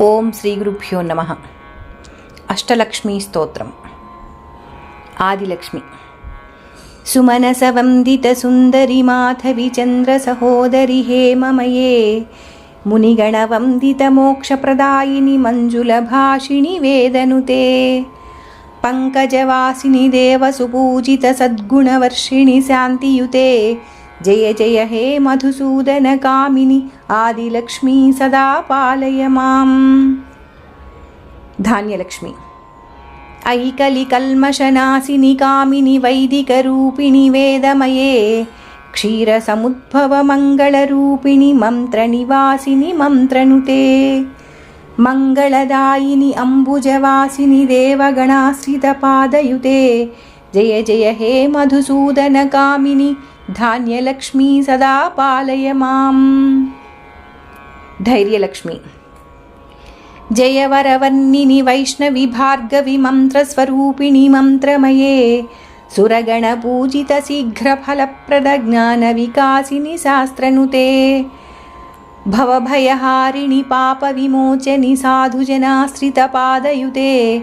ఓం శ్రీ గురుభ్యో నమ. అష్టలక్ష్మీ స్తోత్రం. ఆదిలక్ష్మి. సుమనస వందిత సుందరి మాధవి చంద్ర సహోదరి హేమమయే. మునిగణ వందిత మోక్షప్రదాయిని మంజుల భాషిణి వేదనుతే. పంకజవాసిని దేవసుపూజిత సద్గుణవర్షిణి శాంతియుతే. जय जय हे मधुसूदनकामिनि आदिलक्ष्मी सदा पालय माम्। धान्यलक्ष्मी। अयिकलिकल्मषनासिनि कामिनि वैदिकरूपिणि वेदमये। क्षीरसमुद्भवमङ्गलरूपिणि मन्त्रनिवासिनि मन्त्रनुते। मङ्गलदायिनि अम्बुजवासिनि देवगणाश्रितपादयुते। जय जय हे मधुसूदनकामिनि ధాన్యలక్ష్మీ సదా పాలయ మాం. ధైర్యలక్ష్మి. జయవరవర్ణిని వైష్ణవి భార్గవి మంత్రస్వరూపిణి మంత్రమయే. సురగణపూజిత శీఘ్రఫలప్రద జ్ఞాన వికాసిని శాస్త్రనుతే. భవభయహారిణి పాప విమోచని సాధుజనాశ్రితపాదయుతే పాదయుతే.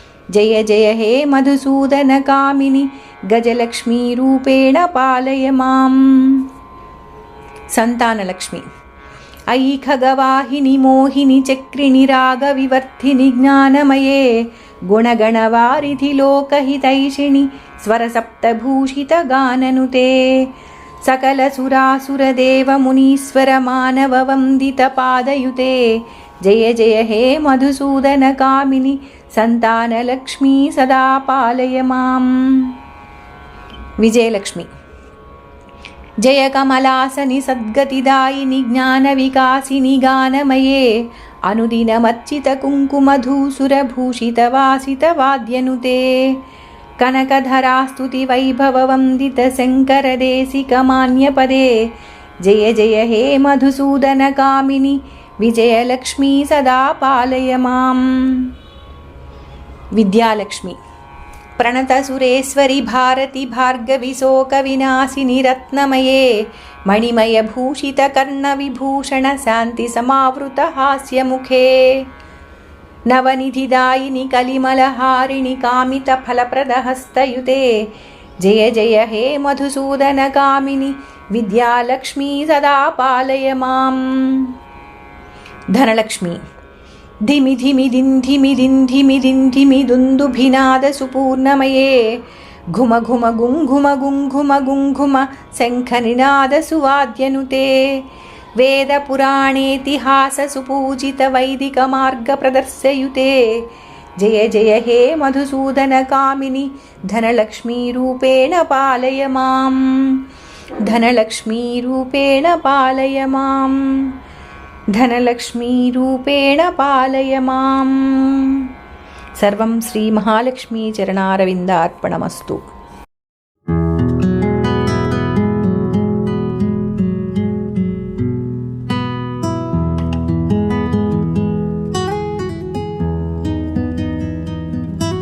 जय जय हे मधुसूदनकामिनि गजलक्ष्मीरूपेण पालय माम्। अयि खगवाहिनि मोहिनि चक्रिणि रागविवर्तिनि ज्ञानमये गुणगणवारिधि लोकहितैषिणि स्वरसप्तभूषितगाननुते सकलसुरासुरदेवमुनीश्वरमानववन्दितपादयुते जय जय हे मधुसूदनकामिनि सन्तानलक्ष्मी सदा पालय मां विजयलक्ष्मी। जय कमलासनि सद्गतिदायिनि ज्ञानविकासिनि गानमये अनुदिनमच्चित्कुङ्कुमधुसुरभूषितवासितवाद्यनुते कनकधरास्तुति वैभववन्दितशङ्करदेसिकमान्यपदे जय जय हे मधुसूदनकामिनि विजयलक्ष्मी सदा पालय माम्। विद्यालक्ष्मी। प्रणतसुरेश्वरि भारति भार्गविशोकविनाशिनि रत्नमये। मणिमयभूषितकर्णविभूषणशान्तिसमावृतहास्यमुखे नवनिधिदायिनि कलिमलहारिणि कामितफलप्रदहस्तयुते जय जय हे मधुसूदनकामिनि विद्यालक्ष्मी सदा पालय माम्। ధనలక్ష్మి. ధిమి ధిమి దింధిమి దింధిమి దింధిమి దుందుభినాద సుపూర్ణమయే. ఘుమ ఘుమ గుంఘుమ గుంఘుమ గుంఘుమ శంఖ నినాద సువాద్యనుతే. వేద పురాణేతిహాస సుపూజిత వైదిక మార్గ ప్రదర్శయుతే. జయ జయ హే మధుసూదన కామిని ధనలక్ష్మీ రూపేణ పాలయ మాం. ధనలక్ష్మీ రూపేణ పాలయ మాం. ధనలక్ష్మీరూపేణ పాలయ మాం. సర్వం శ్రీమహాలక్ష్మీ చరణారవిందార్పణమస్తు.